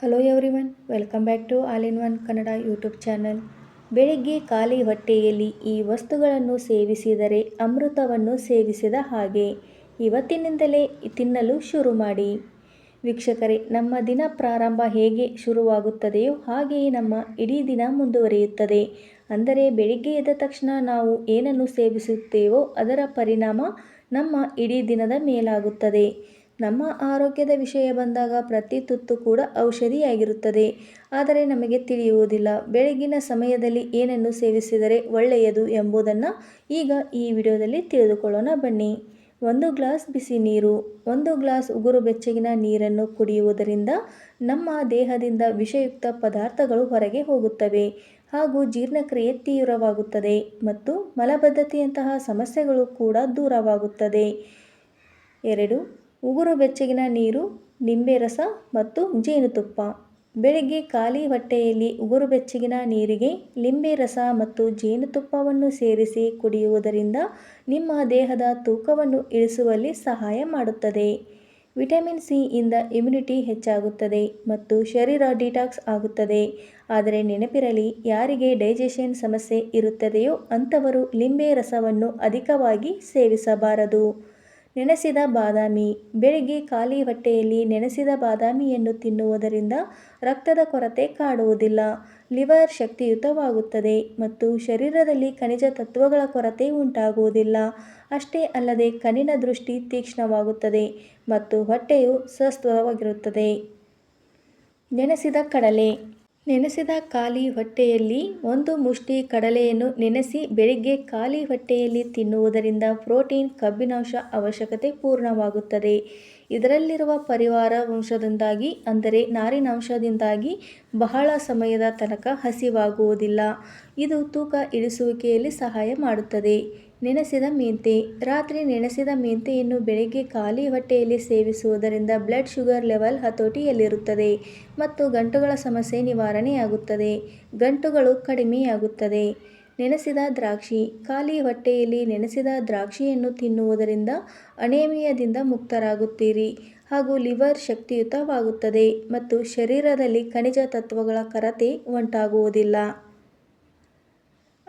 Hello everyone welcome back to all in one Kannada YouTube channel ಬೆಳಿಗ್ಗೆ ಖಾಲಿ ಹೊಟ್ಟೆಯಲ್ಲಿ ಈ ವಸ್ತುಗಳನ್ನು ಸೇವಿಸಿದರೆ ಅಮೃತವನ್ನು ಸೇವಿಸಿದ ಹಾಗೆ ಇವತ್ತಿನಿಂದಲೇ ತಿನ್ನಲು ಶುರು ಮಾಡಿ. ವೀಕ್ಷಕರೇ, ನಮ್ಮ ದಿನ ಪ್ರಾರಂಭ ಹೇಗೆ ಶುರುವಾಗುತ್ತದೆಯೋ ಹಾಗೆಯೇ ನಮ್ಮ ಇಡೀ ದಿನ ಮುಂದುವರಿಯುತ್ತದೆ. ಅಂದರೆ ಬೆಳಿಗ್ಗೆ ಎದ್ದ ತಕ್ಷಣ ನಾವು ಏನನ್ನು ಸೇವಿಸುತ್ತೇವೋ ಅದರ ಪರಿಣಾಮ ನಮ್ಮ ಇಡೀ ದಿನದ ಮೇಲಾಗುತ್ತದೆ. ನಮ್ಮ ಆರೋಗ್ಯದ ವಿಷಯ ಬಂದಾಗ ಪ್ರತಿ ತುತ್ತು ಕೂಡ ಔಷಧಿಯಾಗಿರುತ್ತದೆ. ಆದರೆ ನಮಗೆ ತಿಳಿಯುವುದಿಲ್ಲ. ಬೆಳಗಿನ ಸಮಯದಲ್ಲಿ ಏನನ್ನು ಸೇವಿಸಿದರೆ ಒಳ್ಳೆಯದು ಎಂಬುದನ್ನು ಈಗ ಈ ವಿಡಿಯೋದಲ್ಲಿ ತಿಳಿದುಕೊಳ್ಳೋಣ ಬನ್ನಿ. ಒಂದು ಗ್ಲಾಸ್ ಬಿಸಿ ನೀರು, ಒಂದು ಗ್ಲಾಸ್ ಉಗುರು ಬೆಚ್ಚಗಿನ ನೀರನ್ನು ಕುಡಿಯುವುದರಿಂದ ನಮ್ಮ ದೇಹದಿಂದ ವಿಷಯುಕ್ತ ಪದಾರ್ಥಗಳು ಹೊರಗೆ ಹೋಗುತ್ತವೆ. ಹಾಗೂ ಜೀರ್ಣಕ್ರಿಯೆ ತೀವ್ರವಾಗುತ್ತದೆ ಮತ್ತು ಮಲಬದ್ಧತೆಯಂತಹ ಸಮಸ್ಯೆಗಳು ಕೂಡ ದೂರವಾಗುತ್ತದೆ. ಎರಡು ಉಗುರು ಬೆಚ್ಚಗಿನ ನೀರು, ನಿಂಬೆ ರಸ ಮತ್ತು ಜೇನುತುಪ್ಪ. ಬೆಳಿಗ್ಗೆ ಖಾಲಿ ಹೊಟ್ಟೆಯಲ್ಲಿ ಉಗುರು ಬೆಚ್ಚಗಿನ ನೀರಿಗೆ ಲಿಂಬೆ ರಸ ಮತ್ತು ಜೇನುತುಪ್ಪವನ್ನು ಸೇರಿಸಿ ಕುಡಿಯುವುದರಿಂದ ನಿಮ್ಮ ದೇಹದ ತೂಕವನ್ನು ಇಳಿಸುವಲ್ಲಿ ಸಹಾಯ ಮಾಡುತ್ತದೆ. ವಿಟಮಿನ್ ಸಿ ಇಂದ ಇಮ್ಯುನಿಟಿ ಹೆಚ್ಚಾಗುತ್ತದೆ ಮತ್ತು ಶರೀರ ಡಿಟಾಕ್ಸ್ ಆಗುತ್ತದೆ. ಆದರೆ ನೆನಪಿರಲಿ, ಯಾರಿಗೆ ಡೈಜೆಷನ್ ಸಮಸ್ಯೆ ಇರುತ್ತದೆಯೋ ಅಂಥವರು ಲಿಂಬೆ ರಸವನ್ನು ಅಧಿಕವಾಗಿ ಸೇವಿಸಬಾರದು. ನೆನೆಸಿದ ಬಾದಾಮಿ. ಬೆಳಿಗ್ಗೆ ಖಾಲಿ ಹೊಟ್ಟೆಯಲ್ಲಿ ನೆನೆಸಿದ ಬಾದಾಮಿಯನ್ನು ತಿನ್ನುವುದರಿಂದ ರಕ್ತದ ಕೊರತೆ ಕಾಡುವುದಿಲ್ಲ. ಲಿವರ್ ಶಕ್ತಿಯುತವಾಗುತ್ತದೆ ಮತ್ತು ಶರೀರದಲ್ಲಿ ಖನಿಜ ತತ್ವಗಳ ಕೊರತೆ ಉಂಟಾಗುವುದಿಲ್ಲ. ಅಷ್ಟೇ ಅಲ್ಲದೆ ಕಣ್ಣಿನ ದೃಷ್ಟಿ ತೀಕ್ಷ್ಣವಾಗುತ್ತದೆ ಮತ್ತು ಹೊಟ್ಟೆಯು ಸ್ವಸ್ಥವಾಗಿರುತ್ತದೆ. ನೆನೆಸಿದ ಕಡಲೆ. ನೆನೆಸಿದ ಖಾಲಿ ಹೊಟ್ಟೆಯಲ್ಲಿ ಒಂದು ಮುಷ್ಟಿ ಕಡಲೆಯನ್ನು ನೆನೆಸಿ ಬೆಳಿಗ್ಗೆ ಖಾಲಿ ಹೊಟ್ಟೆಯಲ್ಲಿ ತಿನ್ನುವುದರಿಂದ ಪ್ರೋಟೀನ್, ಕಬ್ಬಿನಾಂಶ ಅವಶ್ಯಕತೆ ಪೂರ್ಣವಾಗುತ್ತದೆ. ಇದರಲ್ಲಿರುವ ಪರಿವಾರ ವಂಶದಿಂದಾಗಿ, ಅಂದರೆ ನಾರಿನಾಂಶದಿಂದಾಗಿ ಬಹಳ ಸಮಯದ ತನಕ ಹಸಿವಾಗುವುದಿಲ್ಲ. ಇದು ತೂಕ ಇಳಿಸುವಿಕೆಯಲ್ಲಿ ಸಹಾಯ ಮಾಡುತ್ತದೆ. ನೆನೆಸಿದ ಮೆಂತೆ. ರಾತ್ರಿ ನೆನೆಸಿದ ಮೆಂತೆಯನ್ನು ಬೆಳಗ್ಗೆ ಖಾಲಿ ಹೊಟ್ಟೆಯಲ್ಲಿ ಸೇವಿಸುವುದರಿಂದ ಬ್ಲಡ್ ಶುಗರ್ ಲೆವೆಲ್ ಹತೋಟಿಯಲ್ಲಿರುತ್ತದೆ ಮತ್ತು ಗಂಟುಗಳ ಸಮಸ್ಯೆ ನಿವಾರಣೆಯಾಗುತ್ತದೆ. ಗಂಟುಗಳು ಕಡಿಮೆಯಾಗುತ್ತದೆ. ನೆನೆಸಿದ ದ್ರಾಕ್ಷಿ. ಖಾಲಿ ಹೊಟ್ಟೆಯಲ್ಲಿ ನೆನೆಸಿದ ದ್ರಾಕ್ಷಿಯನ್ನು ತಿನ್ನುವುದರಿಂದ ಅನೇಮಿಯದಿಂದ ಮುಕ್ತರಾಗುತ್ತೀರಿ ಹಾಗೂ ಲಿವರ್ ಶಕ್ತಿಯುತವಾಗುತ್ತದೆ ಮತ್ತು ಶರೀರದಲ್ಲಿ ಖನಿಜ ತತ್ವಗಳ ಕೊರತೆ ಉಂಟಾಗುವುದಿಲ್ಲ.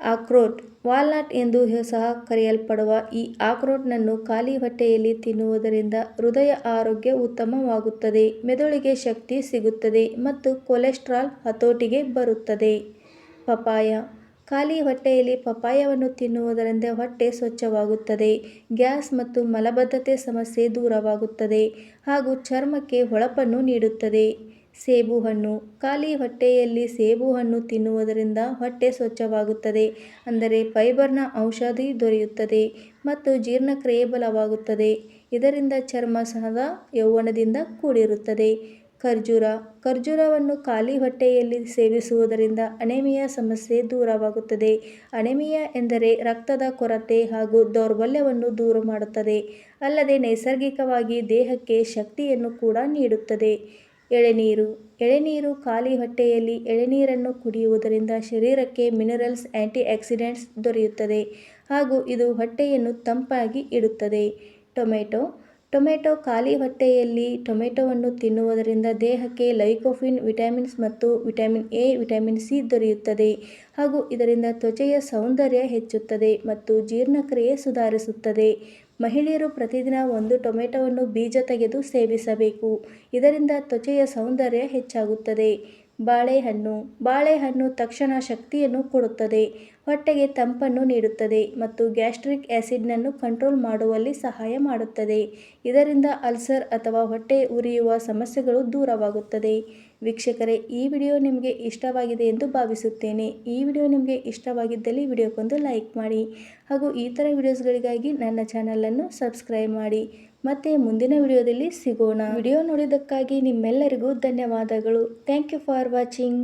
ಆಕ್ರೋಟ್. ವಾಲ್ನಟ್ ಎಂದು ಸಹ ಕರೆಯಲ್ಪಡುವ ಈ ಆಕ್ರೋಟ್ನನ್ನು ಖಾಲಿ ಹೊಟ್ಟೆಯಲ್ಲಿ ತಿನ್ನುವುದರಿಂದ ಹೃದಯ ಆರೋಗ್ಯ ಉತ್ತಮವಾಗುತ್ತದೆ, ಮೆದುಳಿಗೆ ಶಕ್ತಿ ಸಿಗುತ್ತದೆ ಮತ್ತು ಕೊಲೆಸ್ಟ್ರಾಲ್ ಹತೋಟಿಗೆ ಬರುತ್ತದೆ. ಪಪಾಯ ಖಾಲಿ ಹೊಟ್ಟೆಯಲ್ಲಿ ಪಪಾಯವನ್ನು ತಿನ್ನುವುದರಿಂದ ಹೊಟ್ಟೆ ಸ್ವಚ್ಛವಾಗುತ್ತದೆ, ಗ್ಯಾಸ್ ಮತ್ತು ಮಲಬದ್ಧತೆ ಸಮಸ್ಯೆ ದೂರವಾಗುತ್ತದೆ ಹಾಗೂ ಚರ್ಮಕ್ಕೆ ಹೊಳಪನ್ನು ನೀಡುತ್ತದೆ. ಸೇಬು ಹಣ್ಣು ಖಾಲಿ ಹೊಟ್ಟೆಯಲ್ಲಿ ಸೇಬು ಹಣ್ಣು ತಿನ್ನುವುದರಿಂದ ಹೊಟ್ಟೆ ಸ್ವಚ್ಛವಾಗುತ್ತದೆ. ಅಂದರೆ ಫೈಬರ್ನ ಔಷಧಿ ದೊರೆಯುತ್ತದೆ ಮತ್ತು ಜೀರ್ಣಕ್ರಿಯೆ ಬಲವಾಗುತ್ತದೆ ಇದರಿಂದ ಚರ್ಮ ಸಹದ ಯೌವನದಿಂದ ಕೂಡಿರುತ್ತದೆ. ಖರ್ಜೂರ. ಖರ್ಜೂರವನ್ನು ಖಾಲಿ ಹೊಟ್ಟೆಯಲ್ಲಿ ಸೇವಿಸುವುದರಿಂದ ಅನೆಮಿಯಾ ಸಮಸ್ಯೆ ದೂರವಾಗುತ್ತದೆ. ಅನೆಮಿಯಾ ಎಂದರೆ ರಕ್ತದ ಕೊರತೆ ಹಾಗೂ ದೌರ್ಬಲ್ಯವನ್ನು ದೂರ ಮಾಡುತ್ತದೆ. ಅಲ್ಲದೆ ನೈಸರ್ಗಿಕವಾಗಿ ದೇಹಕ್ಕೆ ಶಕ್ತಿಯನ್ನು ಕೂಡ ನೀಡುತ್ತದೆ. ಎಳೆನೀರು. ಎಳೆನೀರು ಖಾಲಿ ಹೊಟ್ಟೆಯಲ್ಲಿ ಎಳೆನೀರನ್ನು ಕುಡಿಯುವುದರಿಂದ ಶರೀರಕ್ಕೆ ಮಿನರಲ್ಸ್ ಆ್ಯಂಟಿ ಆಕ್ಸಿಡೆಂಟ್ಸ್ ದೊರೆಯುತ್ತದೆ ಹಾಗೂ ಇದು ಹೊಟ್ಟೆಯನ್ನು ತಂಪಾಗಿ ಇಡುತ್ತದೆ. ಟೊಮೆಟೊ. ಟೊಮೆಟೊ ಖಾಲಿ ಹೊಟ್ಟೆಯಲ್ಲಿ ಟೊಮೆಟೊವನ್ನು ತಿನ್ನುವುದರಿಂದ ದೇಹಕ್ಕೆ ಲೈಕೋಫಿನ್, ವಿಟಮಿನ್ಸ್ ಮತ್ತು ವಿಟಮಿನ್ ಎ, ವಿಟಮಿನ್ ಸಿ ದೊರೆಯುತ್ತದೆ ಹಾಗೂ ಇದರಿಂದ ತ್ವಚೆಯ ಸೌಂದರ್ಯ ಹೆಚ್ಚುತ್ತದೆ ಮತ್ತು ಜೀರ್ಣಕ್ರಿಯೆ ಸುಧಾರಿಸುತ್ತದೆ. ಮಹಿಳೆಯರು ಪ್ರತಿದಿನ ಒಂದು ಟೊಮೆಟೊವನ್ನು ಬೀಜ ತೆಗೆದು ಸೇವಿಸಬೇಕು. ಇದರಿಂದ ತ್ವಚೆಯ ಸೌಂದರ್ಯ ಹೆಚ್ಚಾಗುತ್ತದೆ. ಬಾಳೆಹಣ್ಣು. ಬಾಳೆಹಣ್ಣು ತಕ್ಷಣ ಶಕ್ತಿಯನ್ನು ಕೊಡುತ್ತದೆ. ಹೊಟ್ಟೆಗೆ ತಂಪನ್ನು ನೀಡುತ್ತದೆ ಮತ್ತು ಗ್ಯಾಸ್ಟ್ರಿಕ್ ಆ್ಯಸಿಡ್ನನ್ನು ಕಂಟ್ರೋಲ್ ಮಾಡುವಲ್ಲಿ ಸಹಾಯ ಮಾಡುತ್ತದೆ. ಇದರಿಂದ ಅಲ್ಸರ್ ಅಥವಾ ಹೊಟ್ಟೆ ಉರಿಯುವ ಸಮಸ್ಯೆಗಳು ದೂರವಾಗುತ್ತದೆ. ವೀಕ್ಷಕರೇ, ಈ ವಿಡಿಯೋ ನಿಮಗೆ ಇಷ್ಟವಾಗಿದೆ ಎಂದು ಭಾವಿಸುತ್ತೇನೆ. ಈ ವಿಡಿಯೋ ನಿಮಗೆ ಇಷ್ಟವಾಗಿದ್ದಲ್ಲಿ ವಿಡಿಯೋಕ್ಕೊಂದು ಲೈಕ್ ಮಾಡಿ ಹಾಗೂ ಈ ಥರ ವಿಡಿಯೋಸ್ಗಳಿಗಾಗಿ ನನ್ನ ಚಾನಲನ್ನು ಸಬ್ಸ್ಕ್ರೈಬ್ ಮಾಡಿ. ಮತ್ತೆ ಮುಂದಿನ ವಿಡಿಯೋದಲ್ಲಿ ಸಿಗೋಣ. ವಿಡಿಯೋ ನೋಡಿದ್ದಕ್ಕಾಗಿ ನಿಮ್ಮೆಲ್ಲರಿಗೂ ಧನ್ಯವಾದಗಳು. Thank you for watching.